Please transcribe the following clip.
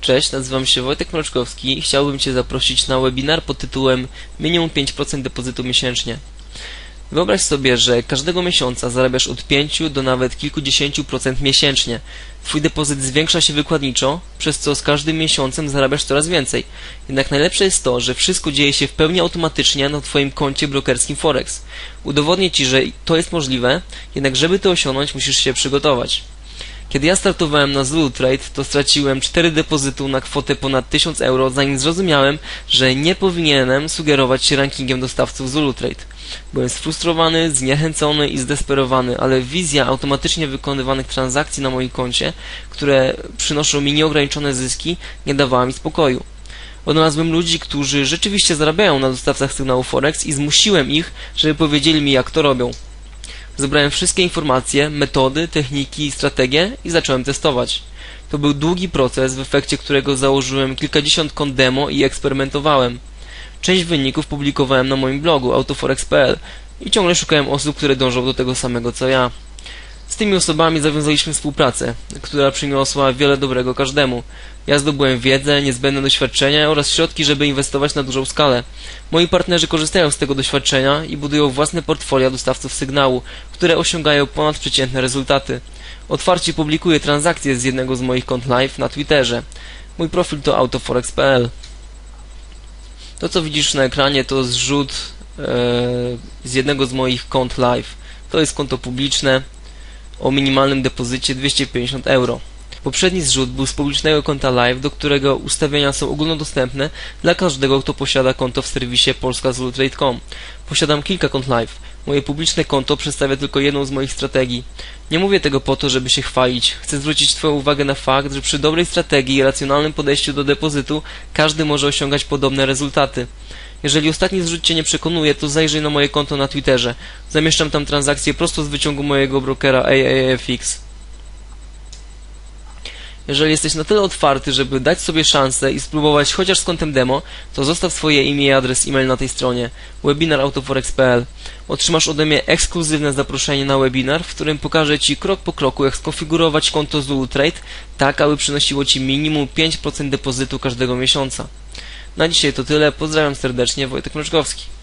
Cześć, nazywam się Wojtek Mroczkowski i chciałbym Cię zaprosić na webinar pod tytułem Minimum 5% depozytu miesięcznie. Wyobraź sobie, że każdego miesiąca zarabiasz od 5 do nawet kilkudziesięciu procent miesięcznie. Twój depozyt zwiększa się wykładniczo, przez co z każdym miesiącem zarabiasz coraz więcej. Jednak najlepsze jest to, że wszystko dzieje się w pełni automatycznie na Twoim koncie brokerskim Forex. Udowodnię Ci, że to jest możliwe, jednak żeby to osiągnąć musisz się przygotować. Kiedy ja startowałem na Zulu Trade, to straciłem 4 depozytu na kwotę ponad 1000 euro, zanim zrozumiałem, że nie powinienem sugerować się rankingiem dostawców Zulu Trade. Byłem sfrustrowany, zniechęcony i zdesperowany, ale wizja automatycznie wykonywanych transakcji na moim koncie, które przynoszą mi nieograniczone zyski, nie dawała mi spokoju. Odnalazłem ludzi, którzy rzeczywiście zarabiają na dostawcach sygnału Forex i zmusiłem ich, żeby powiedzieli mi jak to robią. Zebrałem wszystkie informacje, metody, techniki i strategie i zacząłem testować. To był długi proces, w efekcie którego założyłem kilkadziesiąt kont demo i eksperymentowałem. Część wyników publikowałem na moim blogu autoforex.pl i ciągle szukałem osób, które dążą do tego samego co ja. Z tymi osobami zawiązaliśmy współpracę, która przyniosła wiele dobrego każdemu. Ja zdobyłem wiedzę, niezbędne doświadczenia oraz środki, żeby inwestować na dużą skalę. Moi partnerzy korzystają z tego doświadczenia i budują własne portfolia dostawców sygnału, które osiągają ponadprzeciętne rezultaty. Otwarcie publikuję transakcje z jednego z moich kont live na Twitterze. Mój profil to autoforex.pl To co widzisz na ekranie to zrzut e, z jednego z moich kont live. To jest konto publiczne o minimalnym depozycie 250 euro. Poprzedni zrzut był z publicznego konta live, do którego ustawienia są ogólnodostępne dla każdego, kto posiada konto w serwisie polskazulutrade.com. Posiadam kilka kont live. Moje publiczne konto przedstawia tylko jedną z moich strategii. Nie mówię tego po to, żeby się chwalić. Chcę zwrócić Twoją uwagę na fakt, że przy dobrej strategii i racjonalnym podejściu do depozytu każdy może osiągać podobne rezultaty. Jeżeli ostatni zrzut Cię nie przekonuje, to zajrzyj na moje konto na Twitterze. Zamieszczam tam transakcje prosto z wyciągu mojego brokera AAFX. Jeżeli jesteś na tyle otwarty, żeby dać sobie szansę i spróbować chociaż z kontem demo, to zostaw swoje imię i adres e-mail na tej stronie webinarautoforex.pl. Otrzymasz ode mnie ekskluzywne zaproszenie na webinar, w którym pokażę Ci krok po kroku, jak skonfigurować konto Zulu Trade, tak aby przynosiło Ci minimum 5% depozytu każdego miesiąca. Na dzisiaj to tyle. Pozdrawiam serdecznie, Wojtek Mroczkowski.